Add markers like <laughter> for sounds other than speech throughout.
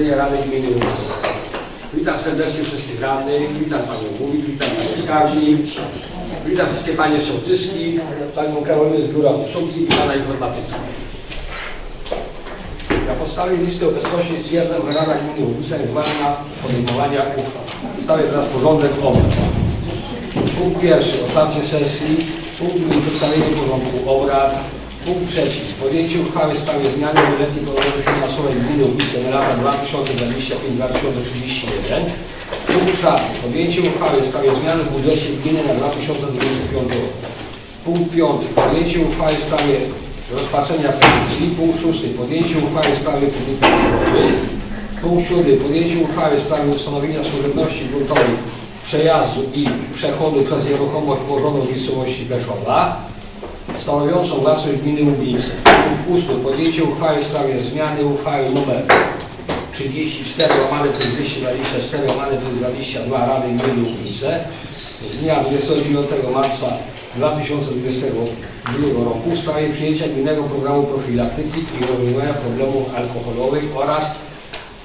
Posiedzenie Rady Ulicy. Witam serdecznie wszystkich radnych, witam Panią Wójt, witam Panią Skarbnik, witam wszystkie Panie Sołtyski, Panią Karolinę z Biura Obsługi i Pana Informatyka. Na podstawie listy obecności stwierdzam, że Rada Gminy Ulica jest ważna podejmowania uchwał. Przedstawię teraz porządek obrad. Punkt pierwszy, otwarcie sesji. Punkt drugi, przedstawienie porządku obrad. Punkt trzeci, podjęcie uchwały w sprawie zmiany wieloletniej prognozy finansowej gminy Ulice na lata 2025-2031. Punkt czwarty, podjęcie uchwały w sprawie zmiany w budżecie gminy na 2025 rok. Punkt piąty, podjęcie uchwały w sprawie rozpatrzenia petycji. Punkt szósty, podjęcie uchwały w sprawie publikacji szkoły. Punkt siódmy, podjęcie uchwały w sprawie ustanowienia służebności gruntowej przejazdu i przechodu przez nieruchomość położoną w miejscowości Beszowa, stanowiącą własność gminy Łubińce. Punkt ósmy, podjęcie uchwały w sprawie zmiany uchwały nr 34 łamane przez 224 łamane przez 22 Rady Gminy Łubińce z dnia 29 marca 2022 roku w sprawie przyjęcia gminnego programu profilaktyki i rozwiązywania problemów alkoholowych oraz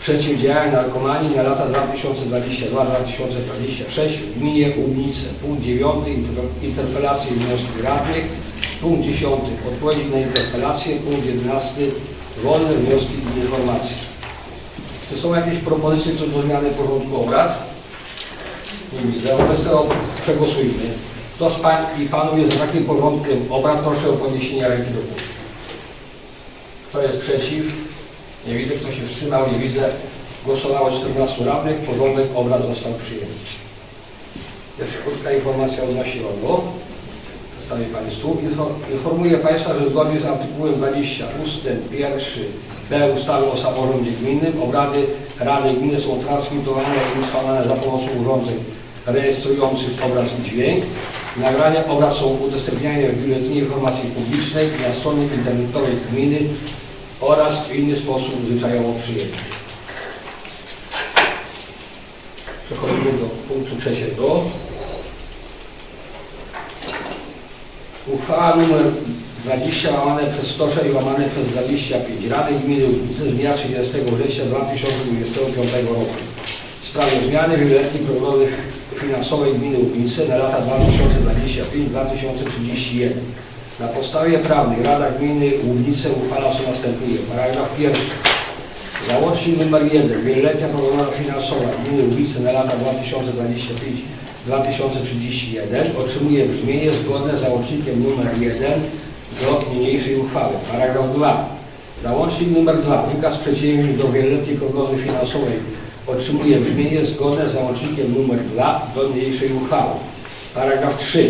przeciwdziałania narkomanii na lata 2022-2026 w gminie Łubnice. Punkt 9. Inter- Interpelacje i wnioski radnych. Punkt 10. Odpowiedzi na interpelacje. Punkt 11. Wolne wnioski i informacje. Czy są jakieś propozycje co do zmiany porządku obrad? Nie widzę. Wobec tego przegłosujmy. Kto z Pań i Panów jest za takim porządkiem obrad? Proszę o podniesienie ręki do góry. Kto jest przeciw? Nie widzę, kto się wstrzymał, nie widzę. Głosowało 14 radnych, porządek obrad został przyjęty. Jeszcze krótka informacja odnośnie RODO. Informuję Państwa, że zgodnie z artykułem 20 ustęp 1 b ustawy o samorządzie gminnym obrady Rady Gminy są transmitowane i utrwalane za pomocą urządzeń rejestrujących obraz i dźwięk. Nagrania obrad są udostępniane w Biuletynie Informacji Publicznej na stronie internetowej gminy oraz w inny sposób zwyczajowo przyjęty. Przechodzimy do punktu trzeciego. Uchwała nr 20 łamane przez 106 łamane przez 25 Rady Gminy Łubice z dnia 30 września 2025 roku w sprawie zmiany wieloletniej prognozy finansowej Gminy Łubice na lata 2025-2031. Na podstawie prawnej Rada Gminy Łubnice uchwala co następuje. Paragraf pierwszy. Załącznik nr 1. Wieloletnia prognoza finansowa Gminy Łubnice na lata 2025-2031 otrzymuje brzmienie zgodne z załącznikiem nr 1 do niniejszej uchwały. Paragraf 2. Załącznik nr 2. Wykaz przedsięwzięć do wieloletniej prognozy finansowej otrzymuje brzmienie zgodne z załącznikiem nr 2 do niniejszej uchwały. Paragraf 3.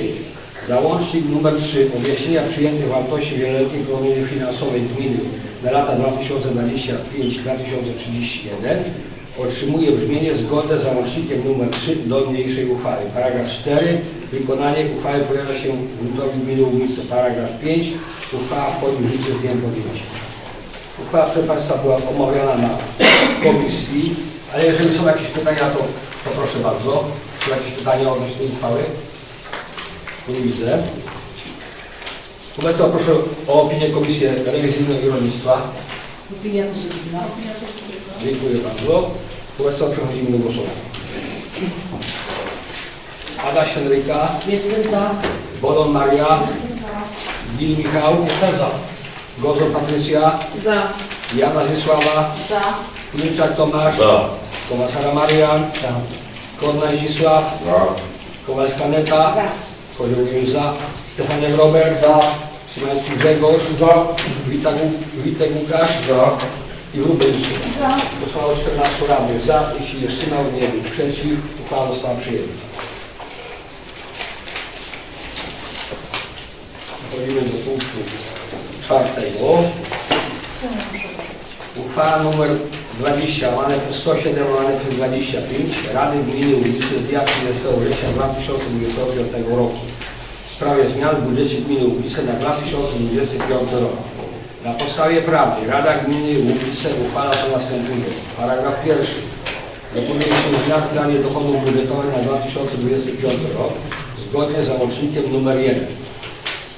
Załącznik nr 3 objaśnienia przyjętych wartości wieloletniej prognozy finansowej gminy na lata 2025-2031 otrzymuje brzmienie zgodne z załącznikiem nr 3 do niniejszej uchwały. Paragraf 4. Wykonanie uchwały pojawia się w gruntowi gminy Łubice. Paragraf 5. Uchwała wchodzi w życie z dniem podjęcia. Uchwała proszę Państwa była omawiana na komisji, ale jeżeli są jakieś pytania, to, to proszę bardzo. Są jakieś pytania odnośnie tej uchwały? Nie widzę. Wobec tego proszę o opinię Komisji Rewizyjną i Rolnictwa. Opinia pozytywna. Dziękuję bardzo. Wobec tego przechodzimy do głosowania. Adaś Henryka, Jestem za. Bolon Maria, Gil Michał, Jestem za. Gozor Patrycja, Za. Jana Zysława, Za. Kulczak Tomasz, Za. Komasara Marian, Korna Zisław, Za. Kowalska Neta, Za. Kozioł za, Stefaniak Robert, za, Szymański Grzegorz, za, Witek, Witek Łukasz Za. I. Za. Głosowało 14 radnych za, jeśli nie wstrzymał, nie był przeciw, uchwała została przyjęta. Przechodzimy do punktu czwartego. Uchwała nr 20 łamane przez 107 łamane przez 25 Rady Gminy Ulicy z dnia 30 września 2025 roku w sprawie zmian w budżecie Gminy Łubice na 2025 rok. Na podstawie prawnej Rada Gminy Łubice uchwala co następuje. Paragraf pierwszy. Dokonuje się planie dochodów budżetowych na 2025 rok zgodnie z załącznikiem nr 1.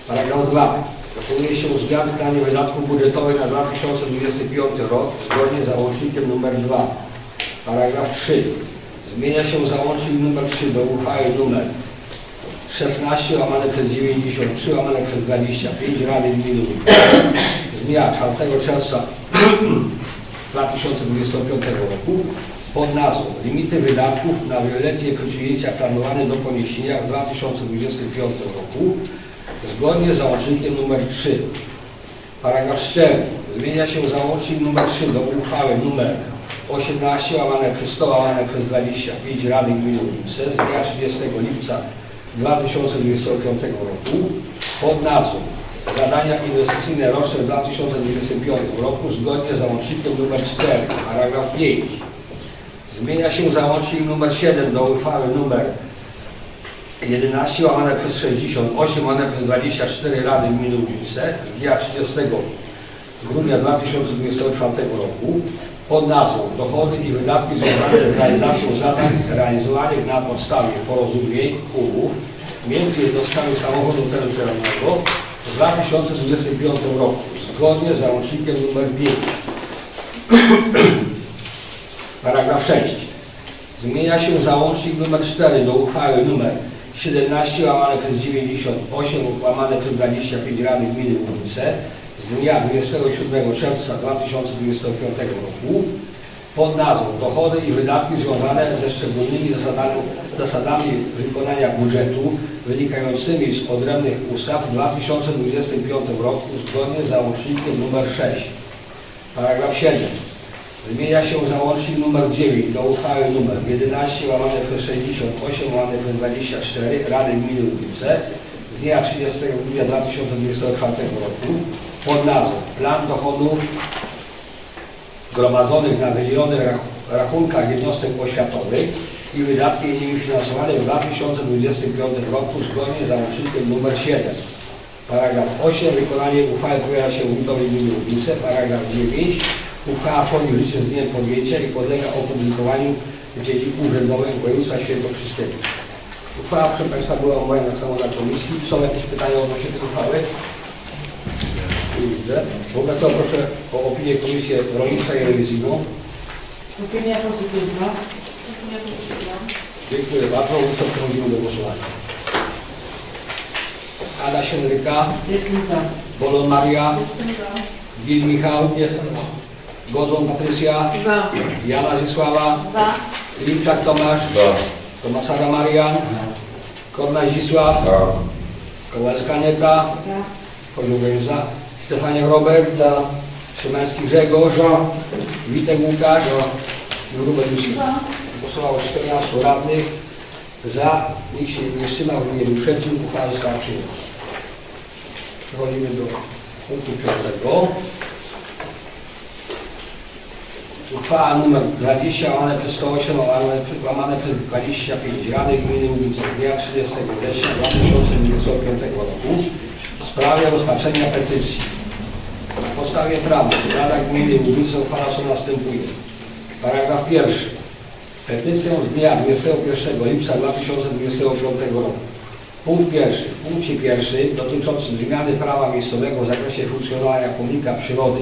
Paragraf 2. Dokonuje się zmian w planie wydatków budżetowych na 2025 rok zgodnie z załącznikiem nr 2. Paragraf 3. Zmienia się załącznik nr 3 do uchwały nr 16 łamane przez 93 łamane przez 25 Rady Gminy dnia 4 czerwca <clears throat> 2025 roku pod nazwą Limity wydatków na wieloletnie przedsięwzięcia planowane do poniesienia w 2025 roku zgodnie z załącznikiem nr 3. Paragraf 4. Zmienia się załącznik nr 3 do uchwały nr 18 łamane przez 100 łamane przez 25 Rady Gminy Ulice z dnia 30 lipca 2025 roku pod nazwą Zadania inwestycyjne roczne w 2025 roku zgodnie z załącznikiem nr 4, paragraf 5. Zmienia się załącznik nr 7 do uchwały nr 11 łamane przez 68 łamane przez 24 Rady Gminy Ulice z dnia 30 grudnia 2024 roku pod nazwą Dochody i wydatki związane z realizacją zadań realizowanych na podstawie porozumień, umów między jednostkami samorządu terytorialnego w 2025 roku zgodnie z załącznikiem nr 5. <clears throat> Paragraf 6. Zmienia się załącznik nr 4 do uchwały nr 17 łamane przez 98 łamane przez 25 Rady Gminy Łubice z dnia 27 czerwca 2025 roku pod nazwą Dochody i wydatki związane ze szczególnymi zasadami, zasadami wykonania budżetu wynikającymi z odrębnych ustaw w 2025 roku zgodnie z załącznikiem nr 6. Paragraf 7. Zmienia się załącznik nr 9 do uchwały nr 11 łamane przez 68 łamane przez 24 Rady Gminy Łubice z dnia 30 grudnia 2024 roku pod nazwą Plan dochodów gromadzonych na wydzielonych rach- rachunkach jednostek oświatowych i wydatki nimi finansowane w 2025 roku zgodnie z załącznikiem nr 7. Paragraf 8. Wykonanie uchwały powiela się Wójtowi Gminy Łubice. Paragraf 9. Uchwała wchodzi w życie z dniem podjęcia i podlega opublikowaniu w Dzienniku Urzędowym Województwa Świętokrzyskiego. Uchwała, proszę Państwa, była omawiana samo na komisji. Są jakieś pytania odnośnie tej uchwały? Nie widzę. Wobec tego proszę o opinię Komisji Rolnictwa i Rewizyjną. Opinia pozytywna. Dziękuję bardzo. Wobec tego przechodzimy do głosowania. Ada Henryka, Jestem za. Bolon Maria, Gil Michał, Godzon Patrycja, Za. Jana Zisława, Za. Limczak Tomasz, Tomasara Marian, Korna Zisław, Kowalska Aneta, Za. Kozioł za, Stefania Robert, Szymański Grzegorz, Witek Łukasz, Grubel Józef. Głosowało 14 radnych, za, nikt się nie wstrzymał, nie był przeciw, uchwała została przyjęta. Przechodzimy do punktu piątego. Uchwała nr 20 łamane przez 108 łamane, przez 25 Rady Gminy Łubice dnia 30 września 2025 roku w sprawie rozpatrzenia petycji. Podstawie prawnej Rada Gminy Łubice uchwala co następuje. Paragraf pierwszy. Petycją z dnia 21 lipca 2025 roku. Punkt pierwszy. W punkcie pierwszym dotyczącym zmiany prawa miejscowego w zakresie funkcjonowania pomnika przyrody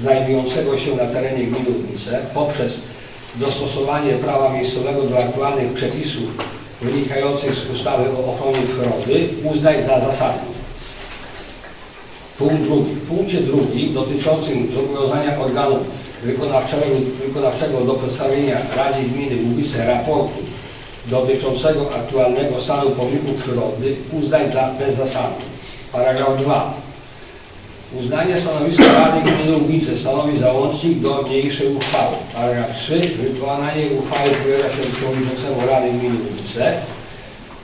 znajdującego się na terenie gminy Łubice poprzez dostosowanie prawa miejscowego do aktualnych przepisów wynikających z ustawy o ochronie przyrody uznać za zasadne. Punkt drugi. W punkcie drugim dotyczącym zobowiązania organu wykonawczego, wykonawczego do przedstawienia Radzie Gminy Łubice raportu dotyczącego aktualnego stanu pomników przyrody uznać za bezzasadny. Paragraf 2. Uznanie stanowiska Rady Gminy Łubice stanowi załącznik do niniejszej uchwały. Paragraf 3. Wykonanie uchwały powierza się przewodniczącemu Rady Gminy Łubice,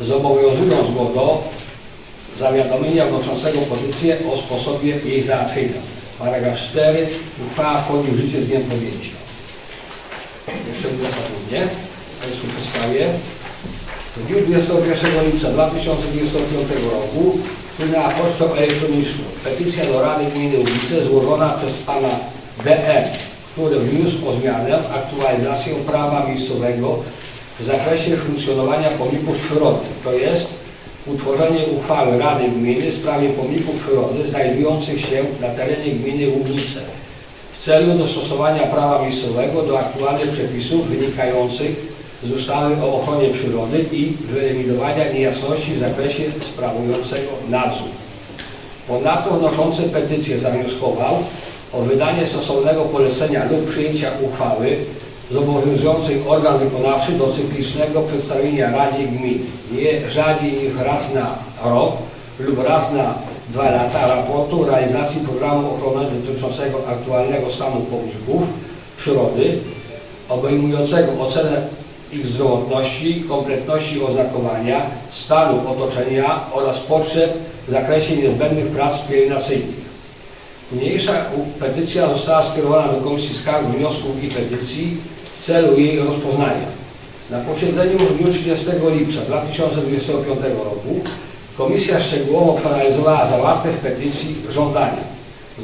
zobowiązując go do zawiadomienia wnoszącego petycję o sposobie jej załatwienia. Paragraf 4. Uchwała wchodzi w życie z dniem podjęcia. Jeszcze uzasadnienie. Państwu przedstawię. W dniu 21 lipca 2025 roku wpłynęła pocztą elektroniczną petycja do Rady Gminy Łubice złożona przez pana DM, który wniósł o zmianę, aktualizację prawa miejscowego w zakresie funkcjonowania pomników przyrodnych, to jest utworzenie uchwały Rady Gminy w sprawie pomników przyrody znajdujących się na terenie gminy Łubnice w celu dostosowania prawa miejscowego do aktualnych przepisów wynikających z ustawy o ochronie przyrody i wyeliminowania niejasności w zakresie sprawującego nadzór. Ponadto wnoszący petycję zawnioskował o wydanie stosownego polecenia lub przyjęcia uchwały zobowiązującej organ wykonawczy do cyklicznego przedstawienia Radzie Gminy nie rzadziej niż raz na rok lub raz na dwa lata raportu realizacji programu ochrony dotyczącego aktualnego stanu pomników przyrody obejmującego ocenę ich zdrowotności, kompletności oznakowania, stanu otoczenia oraz potrzeb w zakresie niezbędnych prac pielęgnacyjnych. Niniejsza u- petycja została skierowana do Komisji Skarg, Wniosków i Petycji w celu jej rozpoznania. Na posiedzeniu w dniu 30 lipca 2025 roku Komisja szczegółowo przeanalizowała zawarte w petycji żądania.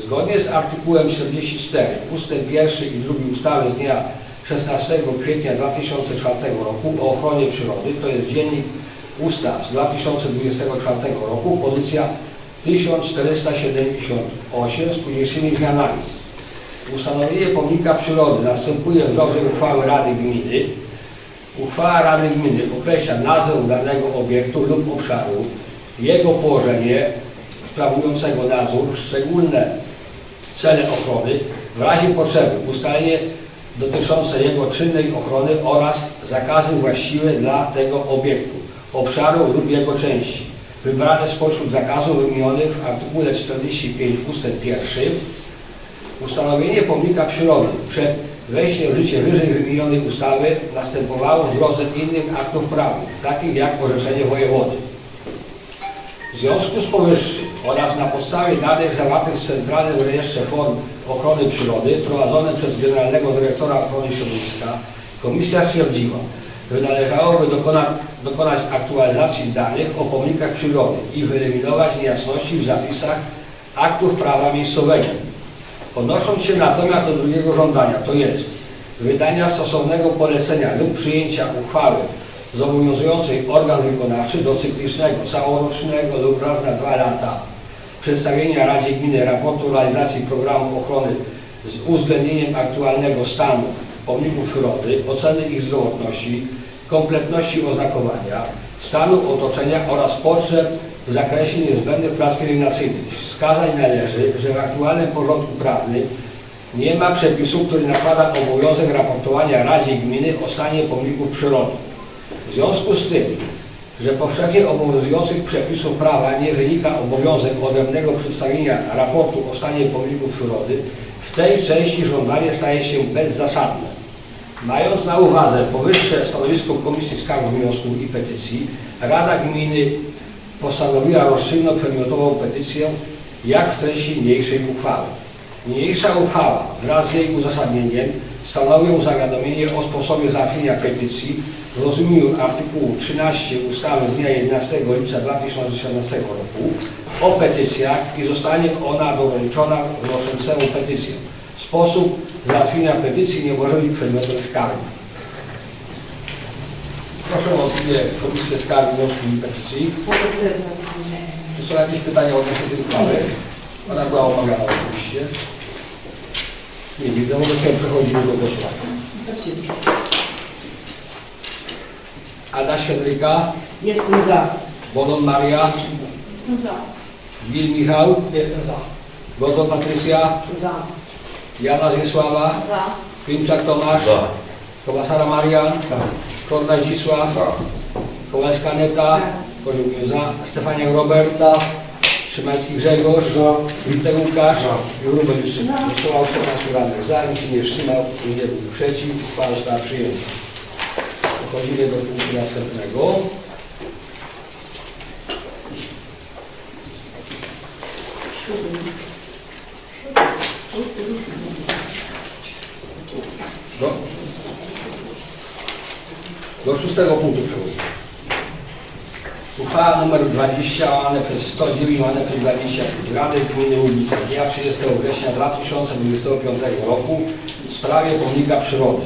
Zgodnie z artykułem 44 ust. 1 i 2 ustawy z dnia 16 kwietnia 2004 roku o ochronie przyrody, to jest Dziennik Ustaw z 2024 roku, pozycja 1478 z późniejszymi zmianami. Ustanowienie pomnika przyrody następuje w drodze uchwały Rady Gminy. Uchwała Rady Gminy określa nazwę danego obiektu lub obszaru, jego położenie sprawującego nadzór, szczególne cele ochrony, w razie potrzeby ustalenie dotyczące jego czynnej ochrony oraz zakazy właściwe dla tego obiektu, obszaru lub jego części, wybrane spośród zakazów wymienionych w artykule 45 ust. 1, ustanowienie pomnika przyrody przed wejściem w życie wyżej wymienionej ustawy następowało w drodze innych aktów prawnych, takich jak orzeczenie wojewody. W związku z powyższym oraz na podstawie danych zawartych w Centralnym Rejestrze Form Ochrony Przyrody prowadzone przez Generalnego Dyrektora Ochrony Środowiska, Komisja stwierdziła, że należałoby dokona, dokonać aktualizacji danych o pomnikach przyrody i wyeliminować niejasności w zapisach aktów prawa miejscowego. Odnosząc się natomiast do drugiego żądania, to jest wydania stosownego polecenia lub przyjęcia uchwały zobowiązującej organ wykonawczy do cyklicznego, całorocznego lub raz na dwa lata przedstawienia Radzie Gminy raportu realizacji programu ochrony z uwzględnieniem aktualnego stanu pomników przyrody, oceny ich zdrowotności, kompletności oznakowania, stanu otoczenia oraz potrzeb w zakresie niezbędnych prac pielęgnacyjnych. Wskazać należy, że w aktualnym porządku prawnym nie ma przepisu, który nakłada obowiązek raportowania Radzie Gminy o stanie pomników przyrody. W związku z tym, że powszechnie obowiązujących przepisów prawa nie wynika obowiązek odrębnego przedstawienia raportu o stanie pomników przyrody, w tej części żądanie staje się bezzasadne. Mając na uwadze powyższe stanowisko Komisji Skargu Wniosków i Petycji, Rada Gminy postanowiła rozstrzygnąć przedmiotową petycję, jak w treści niniejszej uchwały. Niniejsza uchwała wraz z jej uzasadnieniem stanowią zawiadomienie o sposobie załatwienia petycji w rozumieniu artykułu 13 ustawy z dnia 11 lipca 2017 roku o petycjach i zostanie ona doręczona wnoszącemu petycję. Sposób załatwienia petycji nie może być przedmiotem skargi. Proszę o opinię Komisję Skargi, Wniosków i Petycji. Pozytywne. Czy są jakieś pytania odnośnie tej uchwały? Ona była omawiana oczywiście. Nie widzę, wobec tego przechodzimy do głosowania. Wystarczyli. Adaś Henryka, Jestem za. Bonon Maria, Za. Gil Michał, Jestem za. Gordon Patrycja, Za. Jana Zwiesława, Za. Klimczak Tomasz, Kołasara Marian, Korna Zdzisław, Kołalska Neta, Kozioł za, Stefaniak Robert, Za. Szymański Grzegorz, Witek Łukasz i Rubel Justyna. Głosował 14 radnych za, nikt się nie wstrzymał, nie był przeciw, uchwała została przyjęta. Przechodzimy do punktu następnego. Do, do szóstego punktu przechodzimy. Uchwała nr 20 łamane przez 109 łamane przez 25 Rady Gminy Ulica dnia 30 września 2025 roku w sprawie pomnika przyrody.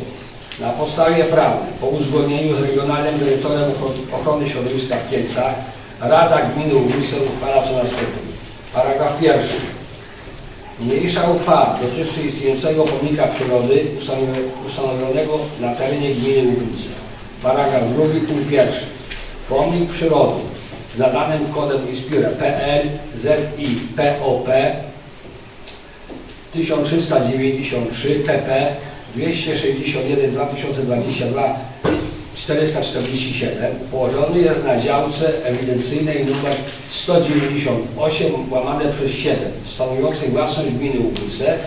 Na podstawie prawnej, po uzgodnieniu z Regionalnym Dyrektorem Ochro- Ochrony Środowiska w Kielcach, Rada Gminy Łubnice uchwala co następuje. Paragraf pierwszy. Niniejsza uchwała dotyczy istniejącego pomnika przyrody ustanowi- ustanowionego na terenie gminy Łubnice. Paragraf drugi, punkt pierwszy. Pomnik przyrody z nadanym kodem ISPIRE PL ZI POP 1393 PP 261 2022 447 położony jest na działce ewidencyjnej nr 198 łamane przez 7 stanowiącej własność gminy Łubnice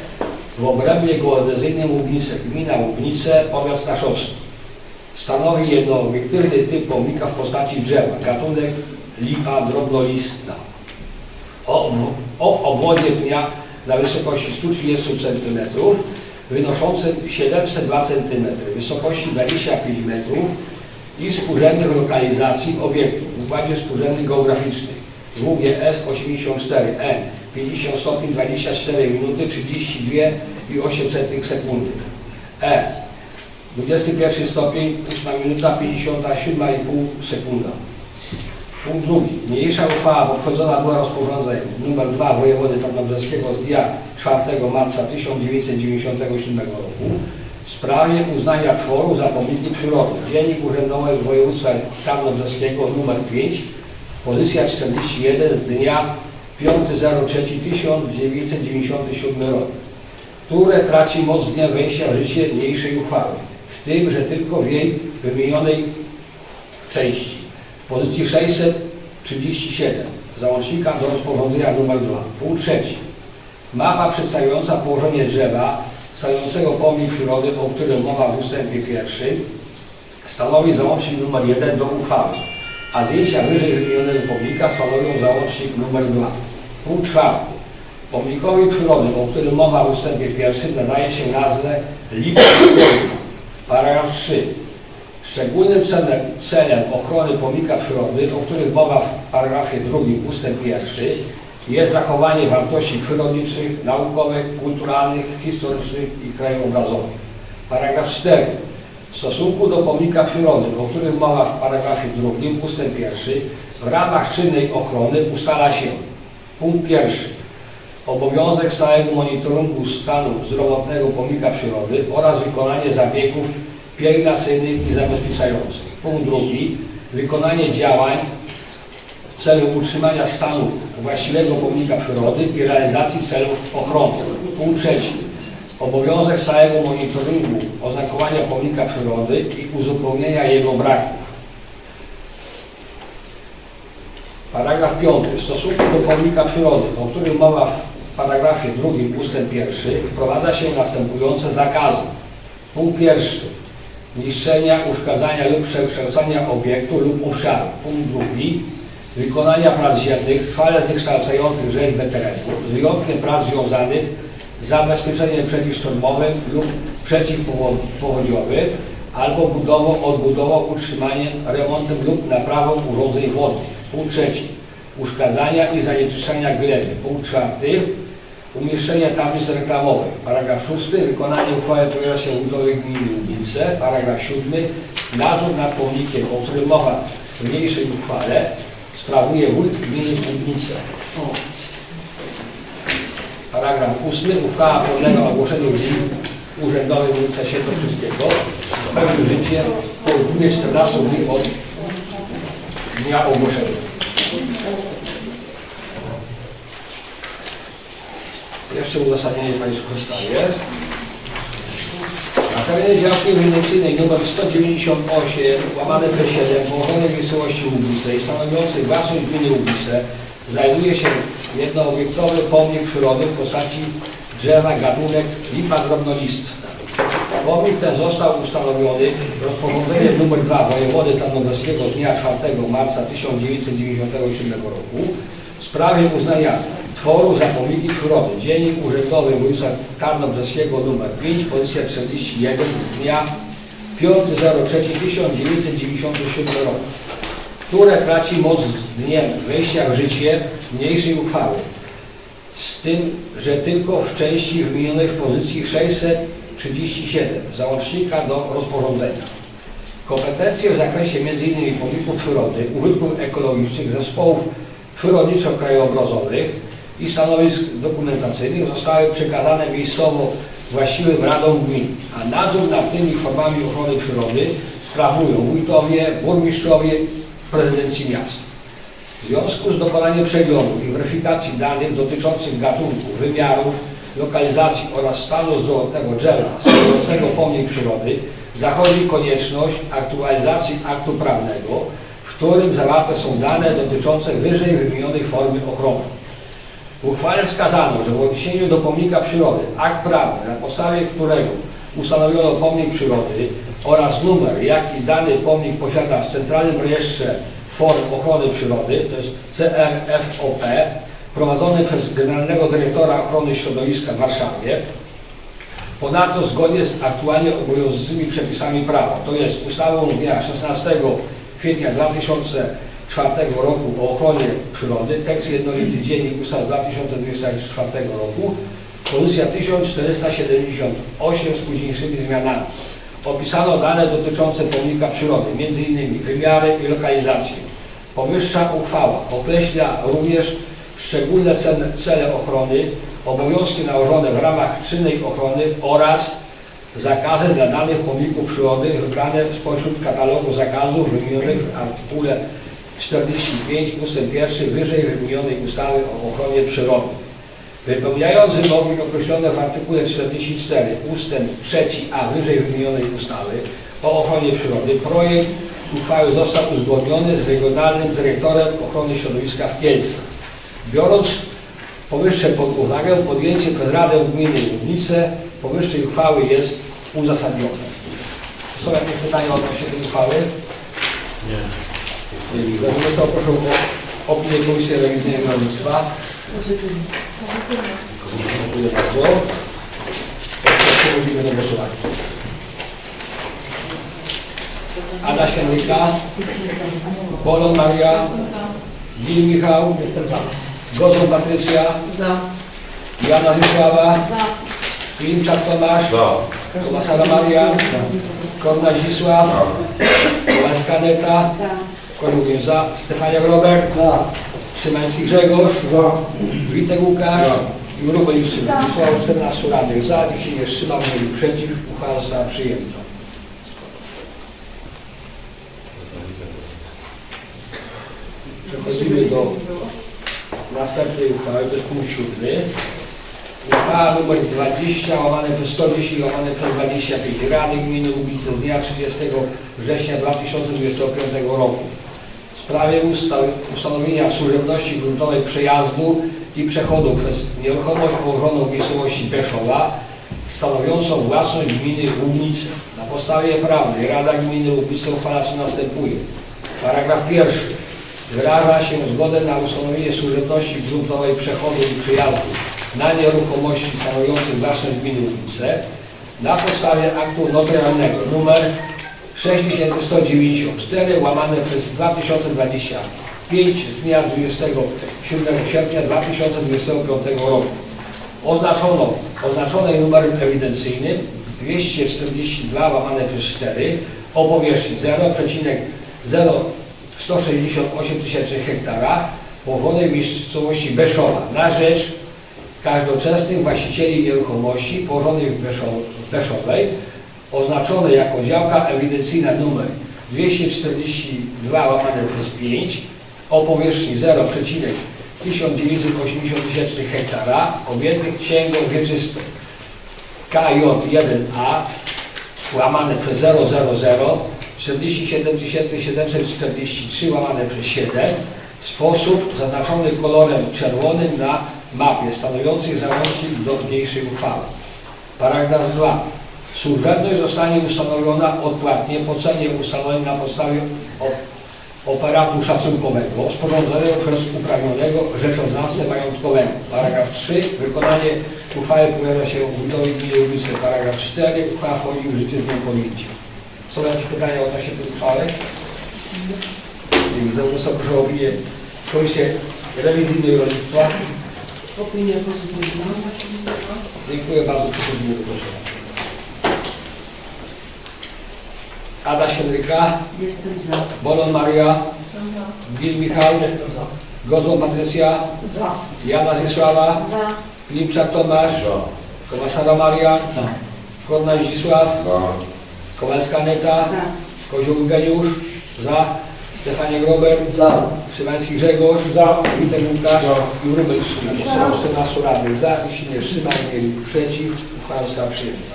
w obrębie geodezyjnym Łubnice, gmina Łubnice, powiat Staszowski. Stanowi jednoobiektywny typ pomnika w postaci drzewa, gatunek lipa drobnolistna o, o obwodzie pnia na wysokości 130 cm, wynoszącym 702 cm, wysokości 25 metrów i współrzędnych lokalizacji obiektów w układzie współrzędnych geograficznych WGS 84 N 50 stopni 24 minuty 32 i 8 sekundy. E 21 stopień 8 minuta 57,5 sekunda Punkt drugi. Mniejsza uchwała poprzedzona była rozporządzeniem nr 2 wojewody tarnobrzeskiego z dnia 4 marca 1997 roku w sprawie uznania tworu za pomniki przyrody. Dziennik Urzędowy Województwa Tarnobrzeskiego nr 5, pozycja 41 z dnia 5.03.1997 roku, które traci moc z dnia wejścia w życie niniejszej uchwały, tym, że tylko w jej wymienionej części w pozycji 637 załącznika do rozporządzenia nr 2. Punkt trzeci. Mapa przedstawiająca położenie drzewa stanowiącego pomnik przyrody, o którym mowa w ustępie pierwszym, stanowi załącznik nr 1 do uchwały, a zdjęcia wyżej wymienionego pomnika stanowią załącznik nr 2. Punkt czwarty. Pomnikowi przyrody, o którym mowa w ustępie pierwszym, nadaje się nazwę Lipa <clears throat> Paragraf 3. Szczególnym celem, celem ochrony pomnika przyrody, o których mowa w paragrafie drugim ustęp pierwszy, jest zachowanie wartości przyrodniczych, naukowych, kulturalnych, historycznych i krajobrazowych. Paragraf 4. W stosunku do pomnika przyrody, o których mowa w paragrafie drugim ustęp pierwszy, w ramach czynnej ochrony ustala się punkt pierwszy obowiązek stałego monitoringu stanu zdrowotnego pomnika przyrody oraz wykonanie zabiegów pielęgnacyjnych i zabezpieczających. Punkt drugi. Wykonanie działań w celu utrzymania stanu właściwego pomnika przyrody i realizacji celów ochrony. Punkt trzeci. Obowiązek stałego monitoringu oznakowania pomnika przyrody i uzupełnienia jego braków. Paragraf 5. W stosunku do pomnika przyrody, o którym mowa w paragrafie drugim ustęp pierwszy, wprowadza się następujące zakazy. Punkt pierwszy. Niszczenia, uszkadzania lub przekształcania obiektu lub obszaru. Punkt drugi. Wykonania prac ziemnych trwale zniekształcających rzeźbę terenu, z wyjątkiem prac związanych z zabezpieczeniem przeciwsztormowym lub przeciwpowodziowym albo budową, odbudową, utrzymaniem, remontem lub naprawą urządzeń wodnych. Punkt trzeci. Uszkadzania i zanieczyszczenia gleby. Punkt czwarty. Umieszczenie tablic reklamowych. Paragraf szósty. Wykonanie uchwały się budowy gminy Łubnice. Paragraf siódmy. Nadzór nad pomnikiem, o którym mowa w mniejszej uchwale, sprawuje wójt gminy Łubnice. Paragraf ósmy. Uchwała podlega ogłoszeniu dzienniku urzędowym wójta Świętokrzyskiego. W życie po upływie 14 dni od dnia ogłoszenia. Jeszcze uzasadnienie Państwu przedstawię. Na terenie działki ewidencyjnej nr 198 łamane przez 7 położonej w miejscowości Łubice i stanowiącej własność gminy Łubice znajduje się jednoobiektowy pomnik przyrody w postaci drzewa gatunek lipa drobnolistna. Pomnik ten został ustanowiony rozporządzeniem nr 2 wojewody tarnobrzeskiego z dnia 4 marca 1997 roku w sprawie uznania tworu za pomniki przyrody. Dziennik Urzędowy Województwa Tarnobrzeskiego nr 5, pozycja 41 z dnia 5.03.1997 roku, które traci moc z dniem wejścia w życie mniejszej uchwały. Z tym, że tylko w części wymienionej w pozycji 637 załącznika do rozporządzenia. Kompetencje w zakresie m.in. pomników przyrody, użytków ekologicznych, zespołów przyrodniczo-krajobrazowych i stanowisk dokumentacyjnych zostały przekazane miejscowo właściwym radom gmin, a nadzór nad tymi formami ochrony przyrody sprawują wójtowie, burmistrzowie, prezydenci miast. W związku z dokonaniem przeglądu i weryfikacji danych dotyczących gatunków, wymiarów, lokalizacji oraz stanu zdrowotnego drzewa stanowiącego pomnik przyrody zachodzi konieczność aktualizacji aktu prawnego, w którym zawarte są dane dotyczące wyżej wymienionej formy ochrony. W uchwale wskazano, że w odniesieniu do pomnika przyrody akt prawny, na podstawie którego ustanowiono pomnik przyrody oraz numer, jaki dany pomnik posiada w Centralnym Rejestrze Form Ochrony Przyrody, to jest CRFOP, prowadzony przez Generalnego Dyrektora Ochrony Środowiska w Warszawie, Ponadto zgodnie z aktualnie obowiązującymi przepisami prawa, to jest ustawą dnia 16 kwietnia 2004 roku o ochronie przyrody, tekst jednolity dziennik ustaw z 2024 roku, pozycja 1478 z późniejszymi zmianami. Opisano dane dotyczące pomnika przyrody, m.in. wymiary i lokalizację. Powyższa uchwała określa również szczególne cele, cele ochrony, obowiązki nałożone w ramach czynnej ochrony oraz zakazy dla danych pomników przyrody wybrane spośród katalogu zakazów wymienionych w artykule 45 ust. 1 wyżej wymienionej ustawy o ochronie przyrody. Wypełniając wymogi określone w artykule 44 ust. 3a wyżej wymienionej ustawy o ochronie przyrody, projekt uchwały został uzgodniony z Regionalnym Dyrektorem Ochrony Środowiska w Kielcach. Biorąc powyższe pod uwagę, podjęcie przez Radę Gminy Łubnice powyższej uchwały jest uzasadnione. Czy są jakieś pytania odnośnie tej uchwały? Nie. Widzę. Wobec tego proszę o opinię Komisji Rewizyjnej Rolnictwa. Dziękuję bardzo. Przechodzimy do głosowania. Adaś Henryka, Bolon Maria, Gil Michał, Gozon Patrycja, Za. Jana Wysława, Za. Klimczak Tomasz, Za. Tomasara Maria, Korna Zisław, Kowalska Neta, Za. Korowin za, Stefania Robert, Szymański Grzegorz, Witek Łukasz i Rubel Justyna. Wysłało 14 radnych za, nikt się nie wstrzymał, nie był przeciw, uchwała została przyjęta. Przechodzimy do następnej uchwały, to jest punkt siódmy. Uchwała nr 20 łamane przez 110 łamane przez 25 Rady Gminy Łubice z dnia 30 września 2025 roku w sprawie usta- ustanowienia służebności gruntowej przejazdu i przechodu przez nieruchomość położoną w miejscowości Beszowa stanowiącą własność gminy Łubnice. Na podstawie prawnej Rada Gminy Łubnice uchwala co następuje. Paragraf pierwszy. Wyraża się zgodę na ustanowienie służebności gruntowej przechodu i przejazdu na nieruchomości stanowiących własność gminy Łubnice na podstawie aktu notarialnego numer 6194 łamane przez 2025 z dnia 27 sierpnia 2025 roku. Oznaczono, oznaczonej numerem ewidencyjnym 242 łamane przez 4 o powierzchni 0,0168 tysięcy hektara położonej w miejscowości Beszowa na rzecz każdoczesnych właścicieli nieruchomości położonej w Beszo- Beszowej oznaczone jako działka ewidencyjna numer 242 łamane przez 5 o powierzchni 0,1980 tysięcznych hektara objętych księgą wieczystą KJ1A łamane przez 000 47 743 łamane przez 7 w sposób zaznaczony kolorem czerwonym na mapie stanowiącej załącznik do mniejszej uchwały. Paragraf 2. Służebność zostanie ustanowiona odpłatnie po cenie ustalonej na podstawie o- operatu szacunkowego sporządzonego przez uprawnionego rzeczoznawcę majątkowego. Paragraf 3. Wykonanie uchwały powierza się wójtowi gminy Łubice. Paragraf 4. Uchwała wchodzi w życie z dniem podjęcia. Są jakieś pytania odnośnie tej uchwały? Nie widzę. Proszę o opinię Komisję Rewizyjnej Rolnictwa. Opinia pozytywna. Dziękuję bardzo. Przechodzimy do głosowania. Ada Henryka, Jestem za. Bolon Maria, Gil Michał, Godzą Patrycja, Za. Jana Zisława, Za. Filipczak Tomasz, Komasara Maria, Korna Zdzisław, Kowalska Aneta, Za. Kozioł Eugeniusz, za, Stefanie Grober, Za. Szymański Grzegorz, za, Witer Łukasz i Rubel Szymań. Są 14 radnych za, się nie wstrzymał, nie przeciw, uchwała została przyjęta.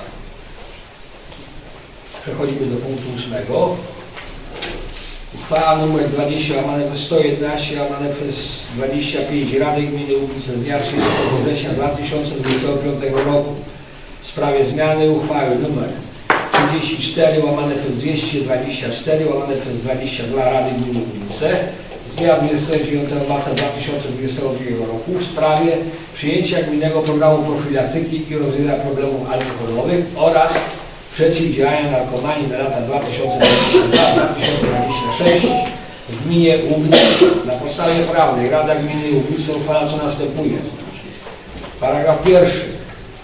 Przechodzimy do punktu ósmego. Uchwała nr 20 łamane przez 111 łamane przez 25 Rady Gminy Łubice z dnia 30 września 2025 roku w sprawie zmiany uchwały nr 34 łamane przez 224 łamane przez 22 Rady Gminy Łubice z dnia 29 marca 2022 roku w sprawie przyjęcia gminnego programu profilaktyki i rozwiązania problemów alkoholowych oraz przeciwdziałania narkomanii na lata 2022-2026 w gminie Łubnice. Na podstawie prawnej Rada Gminy Łubnice uchwala co następuje. Paragraf pierwszy.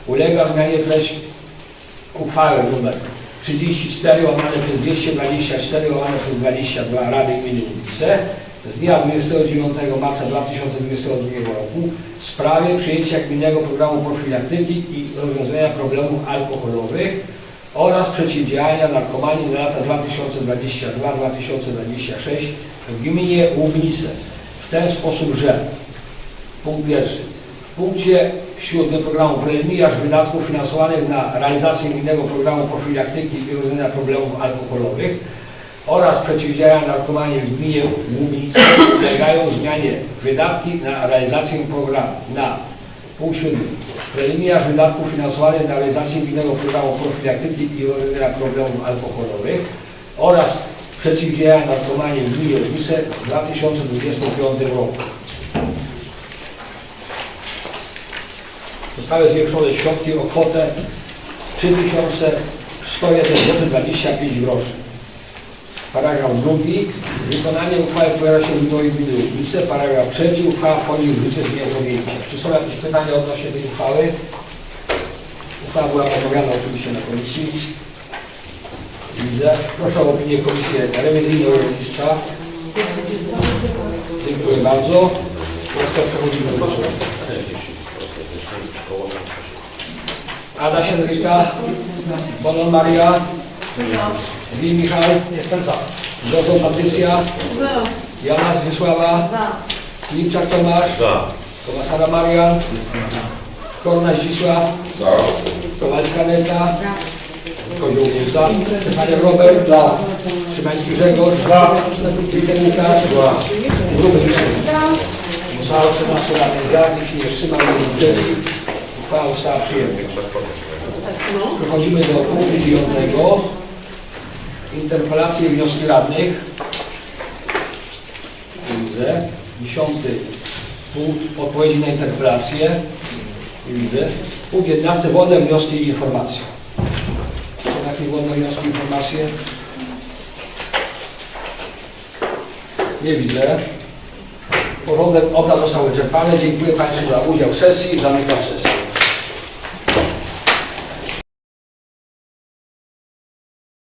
Ulega zmianie treść uchwały nr 34 łamane przez 224 łamane przez 22 Rady Gminy Łubice z dnia 29 marca 2022 roku w sprawie przyjęcia gminnego programu profilaktyki i rozwiązania problemów alkoholowych oraz przeciwdziałania narkomanii na lata 2022-2026 w gminie Łubnice. W ten sposób, że punkt pierwszy w punkcie siódmym programu preliminarz wydatków finansowanych na realizację gminnego programu profilaktyki i rozwiązania problemów alkoholowych oraz przeciwdziałania narkomanii w gminie Łubnice ulegają zmianie wydatki na realizację programu na punkt siódmy preliminarz wydatków finansowanych na realizację gminnego programu profilaktyki i rozwiązania problemów alkoholowych oraz przeciwdziałania narkomanii w gminie Łubnice w 2025 roku. Zostały zwiększone środki o kwotę 3101,25 groszy. Paragraf drugi. Wykonanie uchwały powiada się Gminy Gminy Łubnice. Paragraf trzeci. Uchwała wchodzi w życie z dniem podjęcia. Czy są jakieś pytania odnośnie tej uchwały? Uchwała była pomawiana oczywiście na komisji. Widzę. Proszę o opinię Komisji Rewizyjnej Rolnictwa. Dziękuję bardzo. Teraz przechodzimy do głosowania. Ada za. Bolon Maria, Wil Michał, Jestem za. Gorzą Patrycja, Za. Jana Zwisława, Za. Filipczak Tomasz, Za. Komasara Marian, Korna Zdzisław, Za. Kowalska Neta, Kozioł za, Stefania Robert, za, Szymański Grzegorz, za, Wojtek Łukasz, za, Gruby Za. 18 lat za, nikt się nie wstrzymał. Uchwała została przyjęta. Przechodzimy do punktu dziewiątego. Interpelacje i wnioski radnych. Widzę. Dziesiąty punkt odpowiedzi na interpelacje. Widzę. Punkt 11. Wolne wnioski i informacje. Są jakieś wolne wnioski i informacje? Nie widzę. Porządek obrad został wyczerpany. Dziękuję Państwu za udział w sesji. Zamykam sesję.